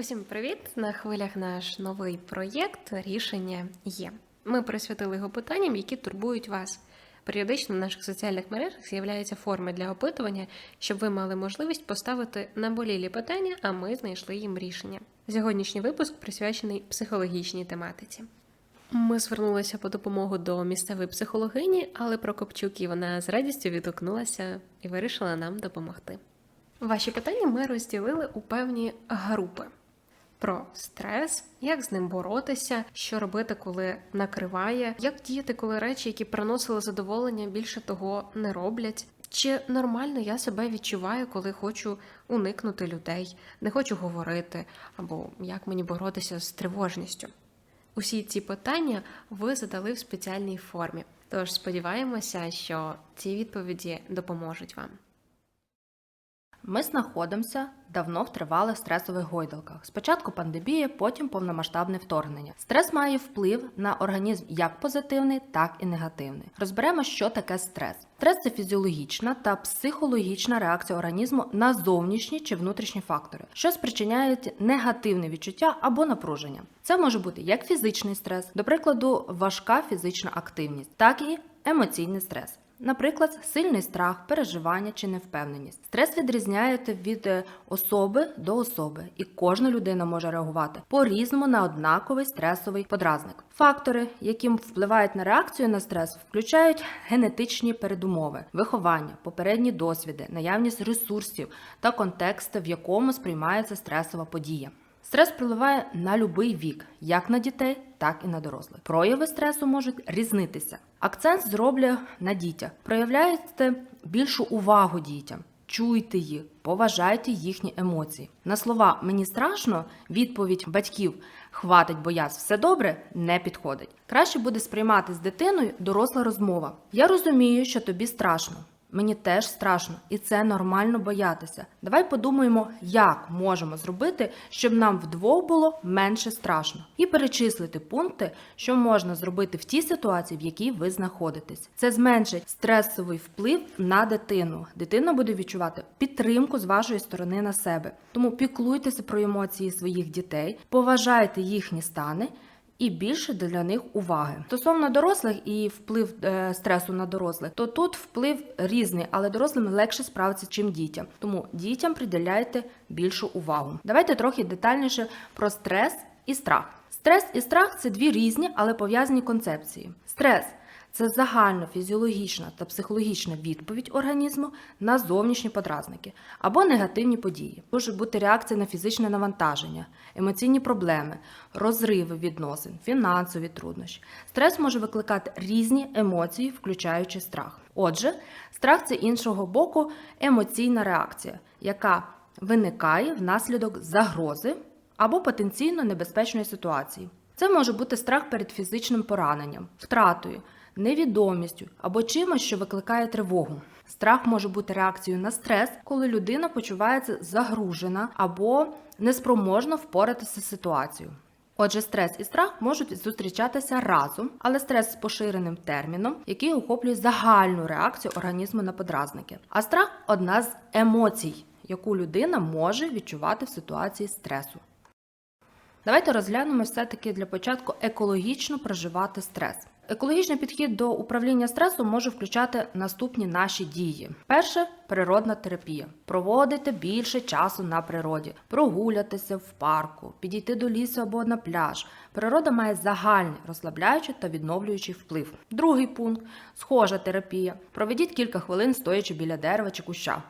Усім привіт! На хвилях наш новий проєкт Рішення є. Ми присвятили його питанням, які турбують вас. Періодично в наших соціальних мережах з'являються форми для опитування, щоб ви мали можливість поставити наболілі питання, а ми знайшли їм рішення. Сьогоднішній випуск присвячений психологічній тематиці. Ми звернулися по допомогу до місцевої психологині, але Прокопчук і вона з радістю відгукнулася і вирішила нам допомогти. Ваші питання ми розділили у певні групи про стрес, як з ним боротися, що робити, коли накриває, як діяти, коли речі, які приносили задоволення, більше того не роблять. Чи нормально я себе відчуваю, коли хочу уникнути людей, не хочу говорити, або як мені боротися з тривожністю? Усі ці питання ви задали в спеціальній формі. Тож сподіваємося, що ці відповіді допоможуть вам. Ми знаходимося давно в тривалих стресових гойдалках. Спочатку пандемія, потім повномасштабне вторгнення. Стрес має вплив на організм як позитивний, так і негативний. Розберемо, що таке стрес. Стрес це фізіологічна та психологічна реакція організму на зовнішні чи внутрішні фактори, що спричиняють негативне відчуття або напруження. Це може бути як фізичний стрес, до прикладу, важка фізична активність, так і емоційний стрес. Наприклад, сильний страх, переживання чи невпевненість. Стрес відрізняється від е, особи до особи, і кожна людина може реагувати по-різному на однаковий стресовий подразник. Фактори, які впливають на реакцію на стрес, включають генетичні передумови, виховання, попередні досвіди, наявність ресурсів та контекст, в якому сприймається стресова подія. Стрес впливає на будь-який вік, як на дітей, так і на дорослих. Прояви стресу можуть різнитися. Акцент зроблю на дітях. Проявляйте більшу увагу дітям, чуйте їх, поважайте їхні емоції. На слова мені страшно, відповідь батьків хватить бояз, все добре не підходить. Краще буде сприймати з дитиною доросла розмова. Я розумію, що тобі страшно. Мені теж страшно, і це нормально боятися. Давай подумаємо, як можемо зробити, щоб нам вдвох було менше страшно, і перечислити пункти, що можна зробити в тій ситуації, в якій ви знаходитесь. Це зменшить стресовий вплив на дитину. Дитина буде відчувати підтримку з вашої сторони на себе. Тому піклуйтеся про емоції своїх дітей, поважайте їхні стани і більше для них уваги. Стосовно дорослих і вплив е, стресу на дорослих, то тут вплив різний, але дорослим легше справитися, чим дітям. Тому дітям приділяйте більшу увагу. Давайте трохи детальніше про стрес і страх. Стрес і страх це дві різні, але пов'язані концепції. Стрес це загальна фізіологічна та психологічна відповідь організму на зовнішні подразники або негативні події. Може бути реакція на фізичне навантаження, емоційні проблеми, розриви відносин, фінансові труднощі. Стрес може викликати різні емоції, включаючи страх. Отже, страх це іншого боку емоційна реакція, яка виникає внаслідок загрози або потенційно небезпечної ситуації. Це може бути страх перед фізичним пораненням, втратою, невідомістю або чимось, що викликає тривогу. Страх може бути реакцією на стрес, коли людина почувається загружена або неспроможна впоратися з ситуацією. Отже, стрес і страх можуть зустрічатися разом, але стрес з поширеним терміном, який охоплює загальну реакцію організму на подразники. А страх одна з емоцій, яку людина може відчувати в ситуації стресу. Давайте розглянемо все-таки для початку екологічно проживати стрес. Екологічний підхід до управління стресом може включати наступні наші дії: перше природна терапія. Проводити більше часу на природі, прогулятися в парку, підійти до лісу або на пляж. Природа має загальний розслабляючий та відновлюючий вплив. Другий пункт схожа терапія. Проведіть кілька хвилин стоячи біля дерева чи куща.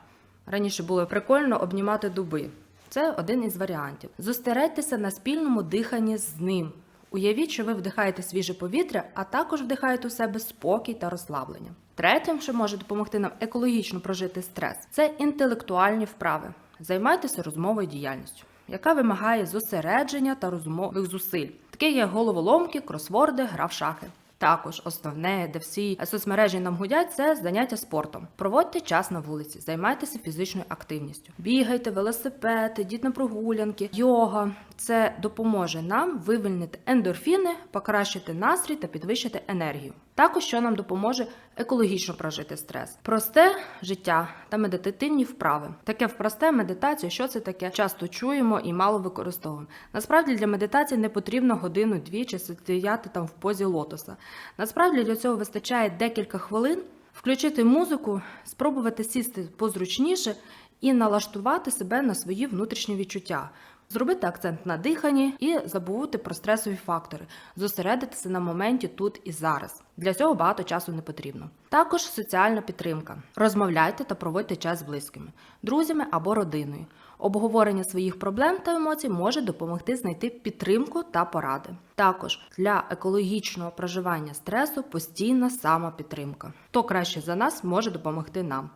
Раніше було прикольно обнімати дуби. Це один із варіантів. Зосередьтеся на спільному диханні з ним. Уявіть, що ви вдихаєте свіже повітря, а також вдихаєте у себе спокій та розслаблення. Третім, що може допомогти нам екологічно прожити стрес, це інтелектуальні вправи. Займайтеся розмовою діяльністю, яка вимагає зосередження та розумових зусиль. Таке є головоломки, кросворди, гра в шахи. Також основне, де всі соцмережі нам гудять, це заняття спортом. Проводьте час на вулиці, займайтеся фізичною активністю. Бігайте, велосипед, йдіть на прогулянки, йога. Це допоможе нам вивільнити ендорфіни, покращити настрій та підвищити енергію. Також що нам допоможе екологічно прожити стрес, просте життя та медитативні вправи. Таке в просте медитація, що це таке? Часто чуємо і мало використовуємо. Насправді для медитації не потрібно годину-дві чи стояти там в позі лотоса. Насправді для цього вистачає декілька хвилин, включити музику, спробувати сісти позручніше і налаштувати себе на свої внутрішні відчуття. Зробити акцент на диханні і забути про стресові фактори, зосередитися на моменті тут і зараз. Для цього багато часу не потрібно. Також соціальна підтримка. Розмовляйте та проводьте час з близькими, друзями або родиною. Обговорення своїх проблем та емоцій може допомогти знайти підтримку та поради. Також для екологічного проживання стресу постійна самопідтримка. Хто краще за нас може допомогти нам.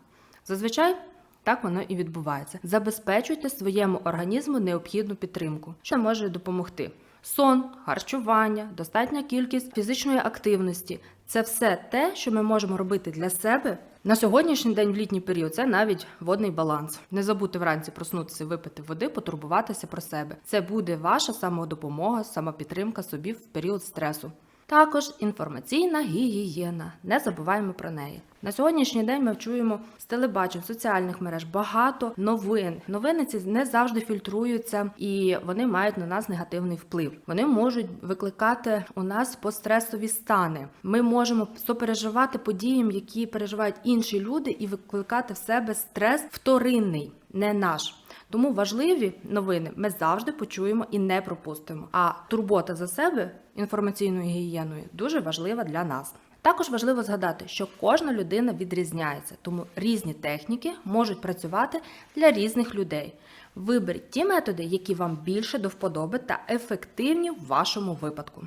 Зазвичай так воно і відбувається. Забезпечуйте своєму організму необхідну підтримку, що може допомогти. Сон, харчування, достатня кількість фізичної активності це все те, що ми можемо робити для себе. На сьогоднішній день в літній період це навіть водний баланс. Не забудьте вранці проснутися, випити води, потурбуватися про себе. Це буде ваша самодопомога, самопідтримка собі в період стресу. Також інформаційна гігієна. Не забуваємо про неї. На сьогоднішній день ми чуємо з телебачень, соціальних мереж багато новин. Новини ці не завжди фільтруються і вони мають на нас негативний вплив. Вони можуть викликати у нас постресові стани. Ми можемо сопереживати подіям, які переживають інші люди, і викликати в себе стрес вторинний, не наш. Тому важливі новини ми завжди почуємо і не пропустимо. А турбота за себе інформаційною гігієною дуже важлива для нас. Також важливо згадати, що кожна людина відрізняється, тому різні техніки можуть працювати для різних людей. Виберіть ті методи, які вам більше до вподоби та ефективні в вашому випадку.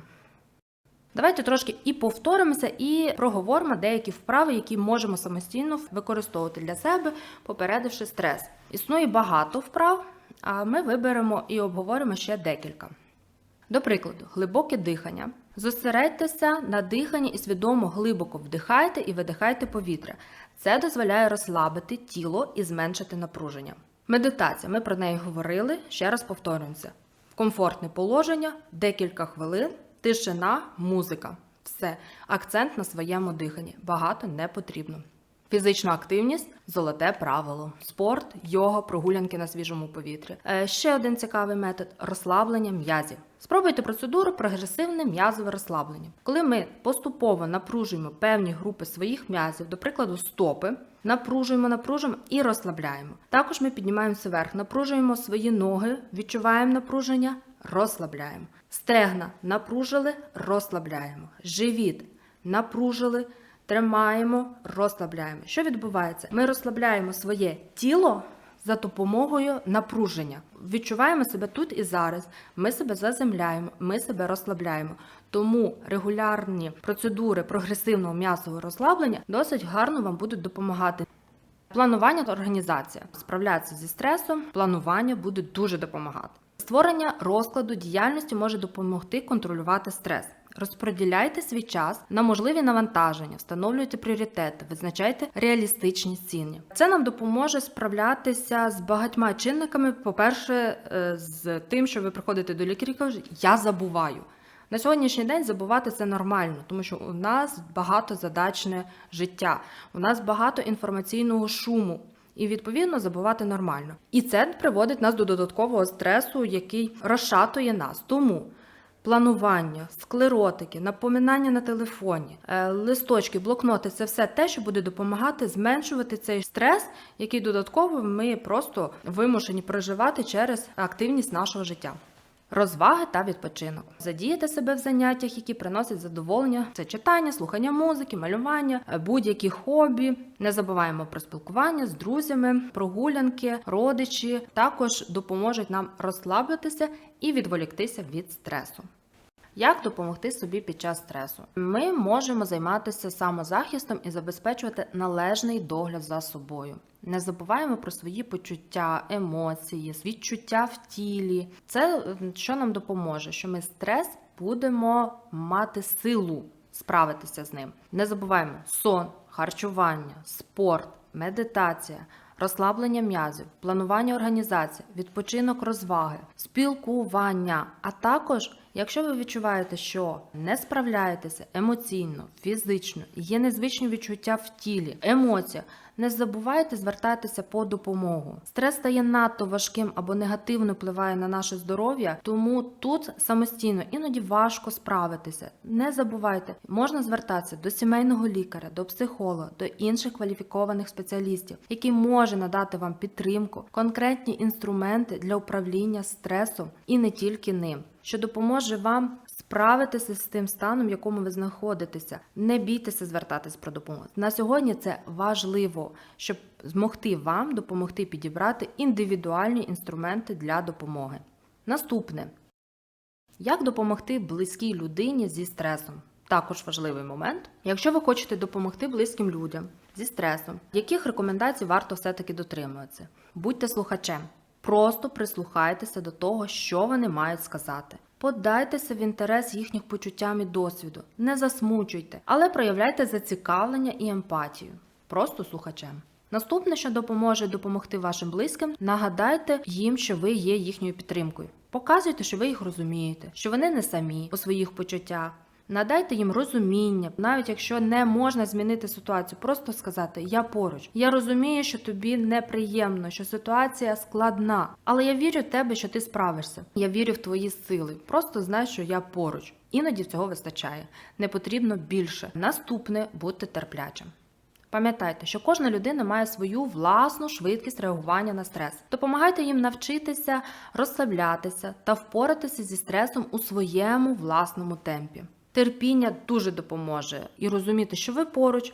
Давайте трошки і повторимося, і проговоримо деякі вправи, які можемо самостійно використовувати для себе, попередивши стрес. Існує багато вправ, а ми виберемо і обговоримо ще декілька. До прикладу, глибоке дихання. Зосередьтеся на диханні і свідомо глибоко вдихайте і видихайте повітря. Це дозволяє розслабити тіло і зменшити напруження. Медитація. Ми про неї говорили. Ще раз повторюємося. Комфортне положення, декілька хвилин, тишина, музика. Все. Акцент на своєму диханні. Багато не потрібно. Фізична активність золоте правило. Спорт, йога, прогулянки на свіжому повітрі. Е, ще один цікавий метод розслаблення м'язів. Спробуйте процедуру прогресивне м'язове розслаблення. Коли ми поступово напружуємо певні групи своїх м'язів, до прикладу, стопи, напружуємо, напружуємо і розслабляємо. Також ми піднімаємося вверх, напружуємо свої ноги, відчуваємо напруження, розслабляємо. Стегна напружили, розслабляємо. Живіт напружили. Тримаємо, розслабляємо. Що відбувається? Ми розслабляємо своє тіло за допомогою напруження. Відчуваємо себе тут і зараз. Ми себе заземляємо, ми себе розслабляємо. Тому регулярні процедури прогресивного м'ясового розслаблення досить гарно вам будуть допомагати. Планування та організація справлятися зі стресом, планування буде дуже допомагати. Створення розкладу діяльності може допомогти контролювати стрес. Розподіляйте свій час на можливі навантаження, встановлюйте пріоритети, визначайте реалістичні цінні. Це нам допоможе справлятися з багатьма чинниками. По-перше, е, з тим, що ви приходите до лікаря і кажете, я забуваю. На сьогоднішній день забувати це нормально, тому що у нас багатозадачне життя, у нас багато інформаційного шуму. І відповідно забувати нормально. І це приводить нас до додаткового стресу, який розшатує нас. Тому планування, склеротики, напоминання на телефоні, е, листочки, блокноти це все те, що буде допомагати зменшувати цей стрес, який додатково ми просто вимушені проживати через активність нашого життя. Розваги та відпочинок. Задіяти себе в заняттях, які приносять задоволення. Це читання, слухання музики, малювання, е, будь-які хобі. Не забуваємо про спілкування з друзями, прогулянки, родичі. Також допоможуть нам розслабитися і відволіктися від стресу. Як допомогти собі під час стресу? Ми можемо займатися самозахистом і забезпечувати належний догляд за собою. Не забуваємо про свої почуття, емоції, відчуття в тілі. Це що нам допоможе, що ми стрес будемо мати силу справитися з ним. Не забуваємо сон, харчування, спорт, медитація. Розслаблення м'язів, планування організації, відпочинок розваги, спілкування, а також Якщо ви відчуваєте, що не справляєтеся емоційно, фізично, є незвичні відчуття в тілі, емоція, не забувайте звертатися по допомогу. Стрес стає надто важким або негативно впливає на наше здоров'я, тому тут самостійно іноді важко справитися. Не забувайте, можна звертатися до сімейного лікаря, до психолога, до інших кваліфікованих спеціалістів, які може надати вам підтримку, конкретні інструменти для управління стресом і не тільки ним, що допоможе вам справитися з тим станом, в якому ви знаходитеся. Не бійтеся звертатись про допомогу. На сьогодні це важливо, щоб змогти вам допомогти підібрати індивідуальні інструменти для допомоги. Наступне як допомогти близькій людині зі стресом? Також важливий момент. Якщо ви хочете допомогти близьким людям зі стресом, яких рекомендацій варто все-таки дотримуватися? Будьте слухачем. Просто прислухайтеся до того, що вони мають сказати. Подайтеся в інтерес їхніх почуттям і досвіду. Не засмучуйте, але проявляйте зацікавлення і емпатію. Просто слухачем. Наступне, що допоможе допомогти вашим близьким, нагадайте їм, що ви є їхньою підтримкою. Показуйте, що ви їх розумієте, що вони не самі у своїх почуттях. Надайте їм розуміння, навіть якщо не можна змінити ситуацію, просто сказати Я поруч. Я розумію, що тобі неприємно, що ситуація складна, але я вірю в тебе, що ти справишся. Я вірю в твої сили. Просто знай, що я поруч. Іноді цього вистачає. Не потрібно більше. Наступне будьте терплячим. Пам'ятайте, що кожна людина має свою власну швидкість реагування на стрес. Допомагайте їм навчитися розслаблятися та впоратися зі стресом у своєму власному темпі. Терпіння дуже допоможе і розуміти, що ви поруч,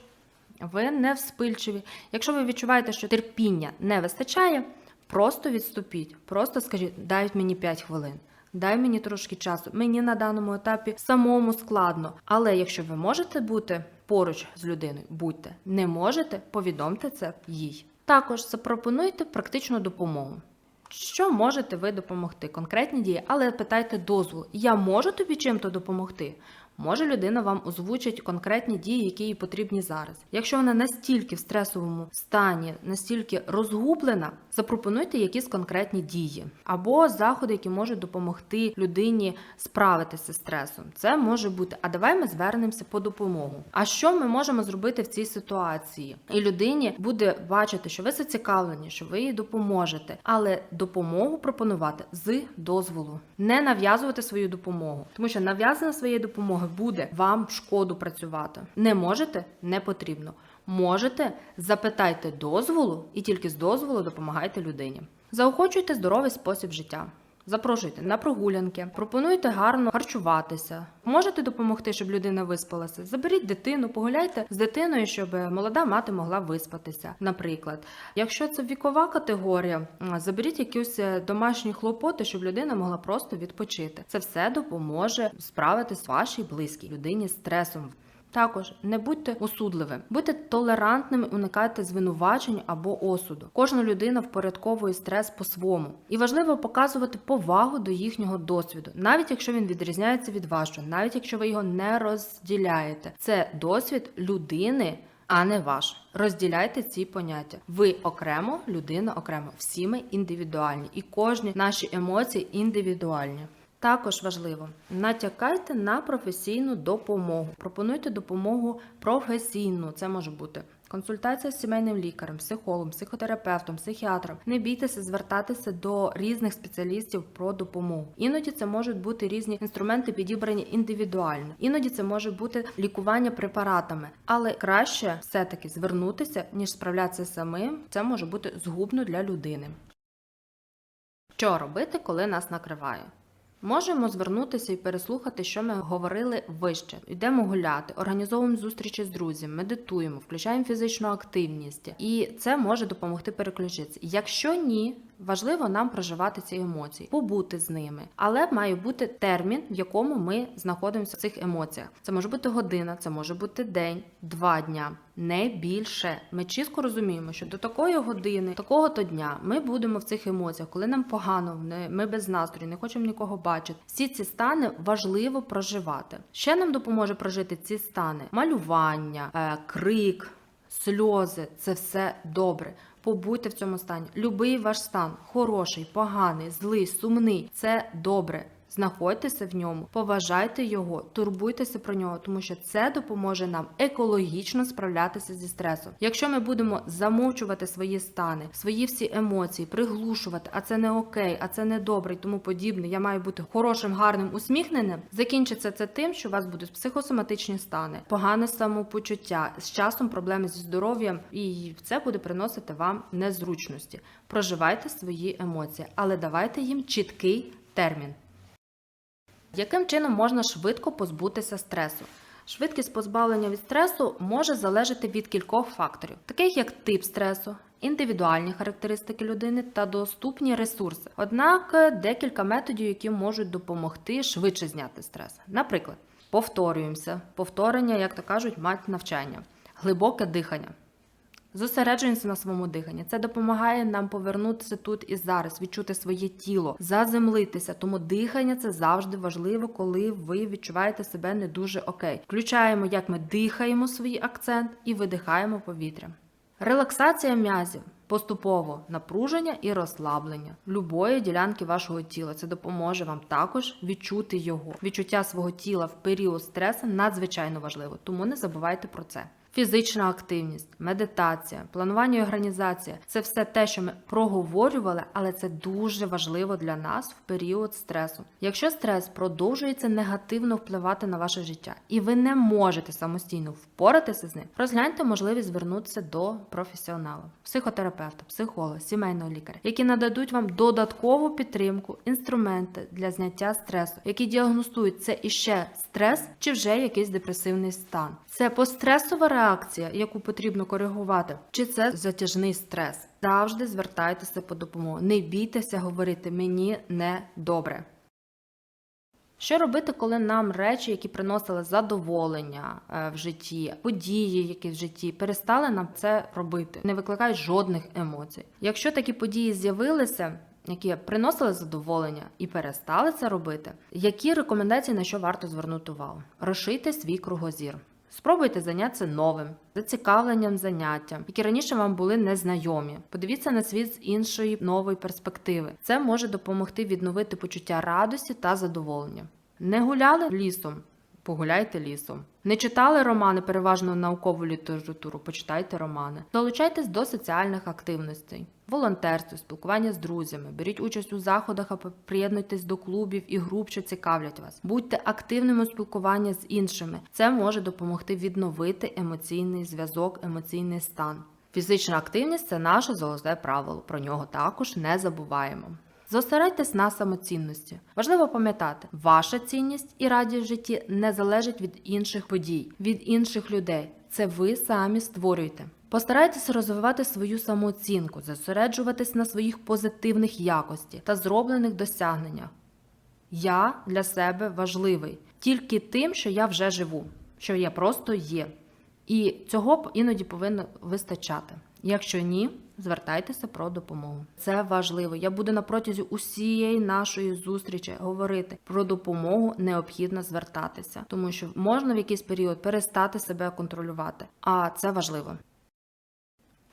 ви не вспильчиві. Якщо ви відчуваєте, що терпіння не вистачає, просто відступіть, просто скажіть, дай мені 5 хвилин. Дай мені трошки часу. Мені на даному етапі самому складно. Але якщо ви можете бути поруч з людиною, будьте. Не можете, повідомте це їй. Також запропонуйте практичну допомогу. Що можете ви допомогти? Конкретні дії, але питайте дозволу. Я можу тобі чим-то допомогти? Може людина вам озвучить конкретні дії, які їй потрібні зараз. Якщо вона настільки в стресовому стані, настільки розгублена, запропонуйте якісь конкретні дії або заходи, які можуть допомогти людині справитися з стресом. Це може бути. А давай ми звернемося по допомогу. А що ми можемо зробити в цій ситуації? І людині буде бачити, що ви зацікавлені, що ви їй допоможете, але допомогу пропонувати з дозволу, не нав'язувати свою допомогу, тому що нав'язана своєї допомоги буде вам шкоду працювати. Не можете, не потрібно. Можете, запитайте дозволу і тільки з дозволу допомагайте людині. Заохочуйте здоровий спосіб життя. Запрошуйте на прогулянки, пропонуйте гарно харчуватися. Можете допомогти, щоб людина виспалася. Заберіть дитину, погуляйте з дитиною, щоб молода мати могла виспатися. Наприклад, якщо це вікова категорія, заберіть якісь е, домашні хлопоти, щоб людина могла просто відпочити. Це все допоможе справитись вашій близькій людині з стресом. Також не будьте осудливим, будьте толерантними, уникайте звинувачень або осуду. Кожна людина впорядковує стрес по-своєму, і важливо показувати повагу до їхнього досвіду, навіть якщо він відрізняється від вашого, навіть якщо ви його не розділяєте. Це досвід людини. А не ваш. Розділяйте ці поняття. Ви окремо, людина окремо. Всі ми індивідуальні, і кожні наші емоції індивідуальні. Також важливо натякайте на професійну допомогу. Пропонуйте допомогу професійну. Це може бути консультація з сімейним лікарем, психологом, психотерапевтом, психіатром. Не бійтеся звертатися до різних спеціалістів про допомогу. Іноді це можуть бути різні інструменти, підібрані індивідуально. Іноді це може бути лікування препаратами, але краще все-таки звернутися ніж справлятися самим. Це може бути згубно для людини. Що робити, коли нас накриває? Можемо звернутися і переслухати, що ми говорили вище. Йдемо гуляти, організовуємо зустрічі з друзями, медитуємо, включаємо фізичну активність, і це може допомогти переключитися. Якщо ні, важливо нам проживати ці емоції, побути з ними, але має бути термін, в якому ми знаходимося в цих емоціях. Це може бути година, це може бути день, два дня. Не більше. Ми чітко розуміємо, що до такої години, такого то дня ми будемо в цих емоціях, коли нам погано, ми без настрою, не хочемо нікого бачити. Всі ці стани важливо проживати. Ще нам допоможе прожити ці стани: малювання, е, крик, сльози це все добре. Побудьте в цьому стані. Любий ваш стан, хороший, поганий, злий, сумний це добре. Знаходьтеся в ньому, поважайте його, турбуйтеся про нього, тому що це допоможе нам екологічно справлятися зі стресом. Якщо ми будемо замовчувати свої стани, свої всі емоції, приглушувати, а це не окей, а це не добре і тому подібне. Я маю бути хорошим, гарним, усміхненим. Закінчиться це тим, що у вас будуть психосоматичні стани, погане самопочуття, з часом проблеми зі здоров'ям, і це буде приносити вам незручності. Проживайте свої емоції, але давайте їм чіткий термін. Яким чином можна швидко позбутися стресу? Швидкість позбавлення від стресу може залежати від кількох факторів, таких як тип стресу, індивідуальні характеристики людини та доступні ресурси. Однак е, декілька методів, які можуть допомогти швидше зняти стрес. Наприклад, повторюємося, повторення, як то кажуть, мать навчання, глибоке дихання. Зосереджуємося на своєму диханні. Це допомагає нам повернутися тут і зараз, відчути своє тіло, заземлитися. Тому дихання це завжди важливо, коли ви відчуваєте себе не дуже окей. Включаємо, як ми дихаємо свій акцент і видихаємо повітря. Релаксація м'язів. Поступово напруження і розслаблення любої ділянки вашого тіла. Це допоможе вам також відчути його. Відчуття свого тіла в період стресу надзвичайно важливо, тому не забувайте про це. Фізична активність, медитація, планування і організація це все те, що ми проговорювали, але це дуже важливо для нас в період стресу. Якщо стрес продовжується негативно впливати на ваше життя, і ви не можете самостійно впоратися з ним, розгляньте можливість звернутися до професіонала, психотерапевта, психолога, сімейного лікаря, які нададуть вам додаткову підтримку, інструменти для зняття стресу, які діагностують це іще стрес чи вже якийсь депресивний стан. Це постресова реакція, яку потрібно коригувати, чи це затяжний стрес. Завжди звертайтеся по допомогу. Не бійтеся говорити мені не добре. Що робити, коли нам речі, які приносили задоволення е, в житті, події, які в житті, перестали нам це робити, не викликають жодних емоцій. Якщо такі події з'явилися, які приносили задоволення і перестали це робити, які рекомендації на що варто звернути увагу? Розшийте свій кругозір. Спробуйте зайнятися новим, зацікавленням заняттям, які раніше вам були незнайомі. Подивіться на світ з іншої нової перспективи. Це може допомогти відновити почуття радості та задоволення. Не гуляли лісом, погуляйте лісом. Не читали романи, переважно наукову літературу, почитайте романи. Долучайтесь до соціальних активностей, волонтерство, спілкування з друзями, беріть участь у заходах або приєднуйтесь до клубів і груп, що цікавлять вас. Будьте активними у спілкуванні з іншими. Це може допомогти відновити емоційний зв'язок, емоційний стан. Фізична активність це наше золоте правило. Про нього також не забуваємо. Зосередьтесь на самоцінності. Важливо пам'ятати, ваша цінність і радість в житті не залежить від інших подій, від інших людей. Це ви самі створюєте. Постарайтеся розвивати свою самооцінку, зосереджуватись на своїх позитивних якості та зроблених досягненнях. Я для себе важливий тільки тим, що я вже живу, що я просто є. І цього іноді повинно вистачати. Якщо ні, звертайтеся про допомогу. Це важливо. Я буду на протязі усієї нашої зустрічі говорити про допомогу необхідно звертатися, тому що можна в якийсь період перестати себе контролювати, а це важливо.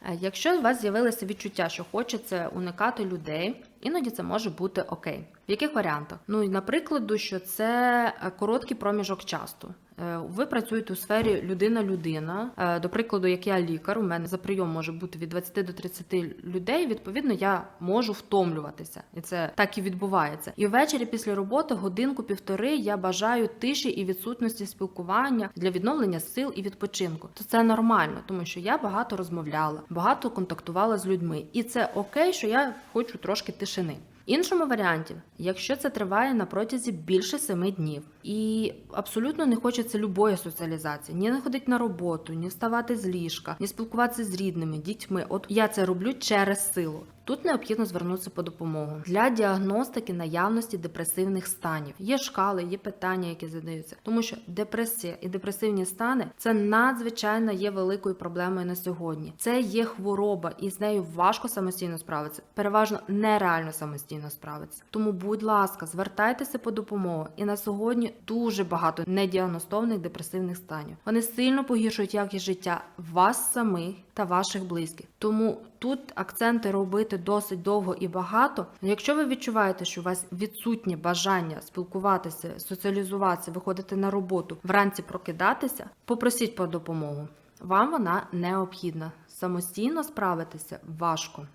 Е, Якщо у вас з'явилося відчуття, що хочеться уникати людей, іноді це може бути окей. В яких варіантах? Ну, наприклад, що це е, короткий проміжок часу. Е, Ви працюєте у сфері людина-людина. Е, До прикладу, як я лікар, у мене за прийом може бути від 20 до 30 людей. Відповідно, я можу втомлюватися, і це так і відбувається. І ввечері після роботи годинку-півтори я бажаю тиші і відсутності спілкування для відновлення сил і відпочинку. То це нормально, тому що я багато розмовляла, багато контактувала з людьми, і це окей, що я хочу трошки тишини. Іншому варіанті, якщо це триває на протязі більше семи днів, і абсолютно не хочеться любої соціалізації, ні не ходити на роботу, ні вставати з ліжка, ні спілкуватися з рідними, дітьми. От я це роблю через силу. Тут необхідно звернутися по допомогу для діагностики наявності депресивних станів. Є шкали, є питання, які задаються, тому що депресія і депресивні стани це надзвичайно є великою проблемою на сьогодні. Це є хвороба, і з нею важко самостійно справитися. Переважно нереально самостійно справитися. Тому, будь ласка, звертайтеся по допомогу. І на сьогодні дуже багато недіагностованих депресивних станів. Вони сильно погіршують якість життя вас самих та ваших близьких. Тому тут акценти робити досить довго і багато. Якщо ви відчуваєте, що у вас відсутнє бажання спілкуватися, соціалізуватися, виходити на роботу, вранці прокидатися, попросіть про допомогу. Вам вона необхідна. Самостійно справитися важко.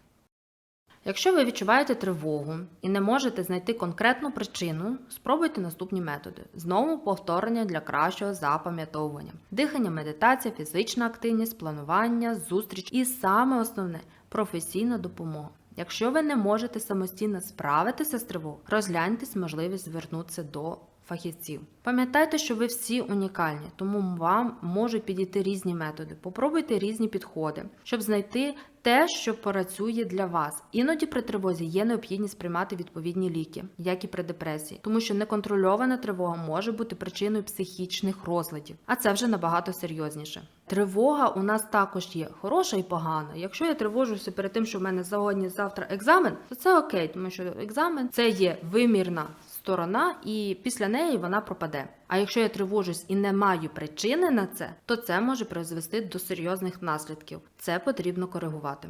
Якщо ви відчуваєте тривогу і не можете знайти конкретну причину, спробуйте наступні методи. Знову повторення для кращого запам'ятовування. Дихання, медитація, фізична активність, планування, зустріч і саме основне професійна допомога. Якщо ви не можете самостійно справитися з тривогою, розгляньтесь можливість звернутися до фахівців. Пам'ятайте, що ви всі унікальні, тому вам можуть підійти різні методи. Попробуйте різні підходи, щоб знайти те, що працює для вас. Іноді при тривозі є необхідність приймати відповідні ліки, як і при депресії, тому що неконтрольована тривога може бути причиною психічних розладів, а це вже набагато серйозніше. Тривога у нас також є хороша і погана. Якщо я тривожуся перед тим, що в мене сьогодні завтра екзамен, то це окей, тому що екзамен це є вимірна сторона, і після неї вона пропаде. А якщо я тривожусь і не маю причини на це, то це може призвести до серйозних наслідків. Це потрібно коригувати.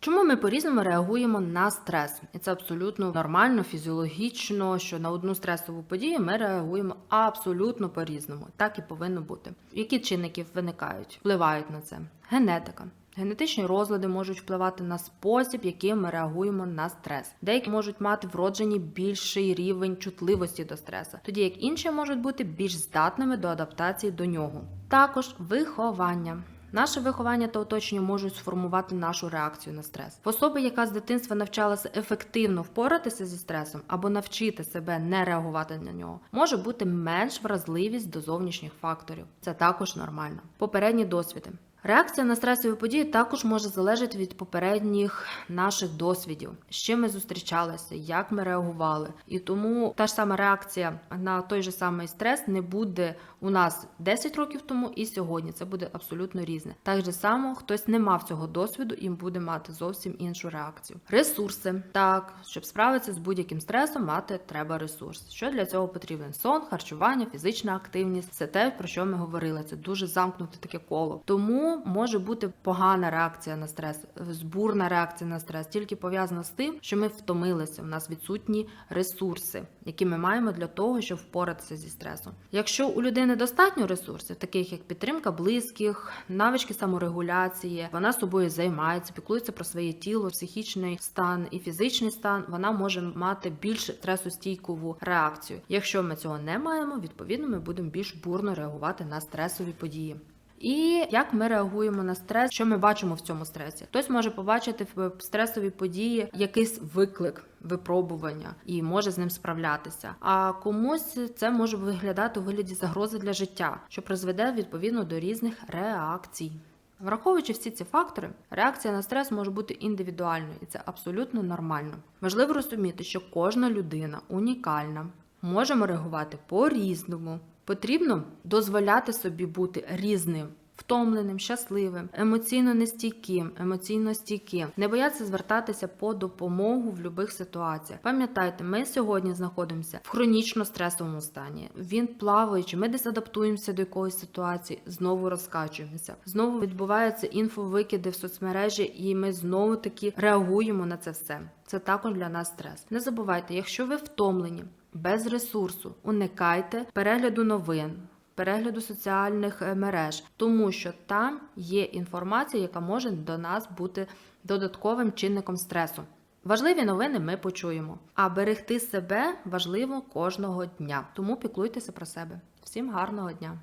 Чому ми по-різному реагуємо на стрес? І це абсолютно нормально, фізіологічно, що на одну стресову подію ми реагуємо абсолютно по-різному. Так і повинно бути. Які чинники виникають, впливають на це? Генетика. Генетичні розлади можуть впливати на спосіб, яким ми реагуємо на стрес. Деякі можуть мати вроджені більший рівень чутливості до стресу, тоді як інші можуть бути більш здатними до адаптації до нього. Також виховання. Наше виховання та оточення можуть сформувати нашу реакцію на стрес. В особи, яка з дитинства навчалася ефективно впоратися зі стресом або навчити себе не реагувати на нього, може бути менш вразливість до зовнішніх факторів. Це також нормально. Попередні досвіди. Реакція на стресові події також може залежати від попередніх наших досвідів, з чим ми зустрічалися, як ми реагували. І тому та ж сама реакція на той же самий стрес не буде у нас 10 років тому і сьогодні. Це буде абсолютно різне. Так же само хтось не мав цього досвіду і буде мати зовсім іншу реакцію. Ресурси так, щоб справитися з будь-яким стресом, мати треба ресурс. Що для цього потрібен? Сон, харчування, фізична активність це те, про що ми говорили. Це дуже замкнуте таке коло. Тому може бути погана реакція на стрес, збурна реакція на стрес, тільки пов'язана з тим, що ми втомилися. У нас відсутні ресурси, які ми маємо для того, щоб впоратися зі стресом. Якщо у людини достатньо ресурсів, таких як підтримка близьких, навички саморегуляції, вона собою займається, піклується про своє тіло, психічний стан і фізичний стан, вона може мати більш стресостійкову реакцію. Якщо ми цього не маємо, відповідно ми будемо більш бурно реагувати на стресові події. І як ми реагуємо на стрес, що ми бачимо в цьому стресі? Хтось може побачити в стресовій події якийсь виклик, випробування і може з ним справлятися. А комусь це може виглядати у вигляді загрози для життя, що призведе відповідно до різних реакцій. Враховуючи всі ці фактори, реакція на стрес може бути індивідуальною, і це абсолютно нормально. Важливо розуміти, що кожна людина унікальна, можемо реагувати по-різному. Потрібно дозволяти собі бути різним. Втомленим, щасливим, емоційно нестійким, емоційно стійким, не боятися звертатися по допомогу в будь-яких ситуаціях. Пам'ятайте, ми сьогодні знаходимося в хронічно стресовому стані. Він плаваючи, ми десь адаптуємося до якоїсь ситуації, знову розкачуємося. Знову відбуваються інфовикиди в соцмережі, і ми знову таки реагуємо на це все. Це також для нас стрес. Не забувайте, якщо ви втомлені, без ресурсу, уникайте перегляду новин. Перегляду соціальних е, мереж, тому що там є інформація, яка може до нас бути додатковим чинником стресу. Важливі новини ми почуємо, а берегти себе важливо кожного дня. Тому піклуйтеся про себе. Всім гарного дня!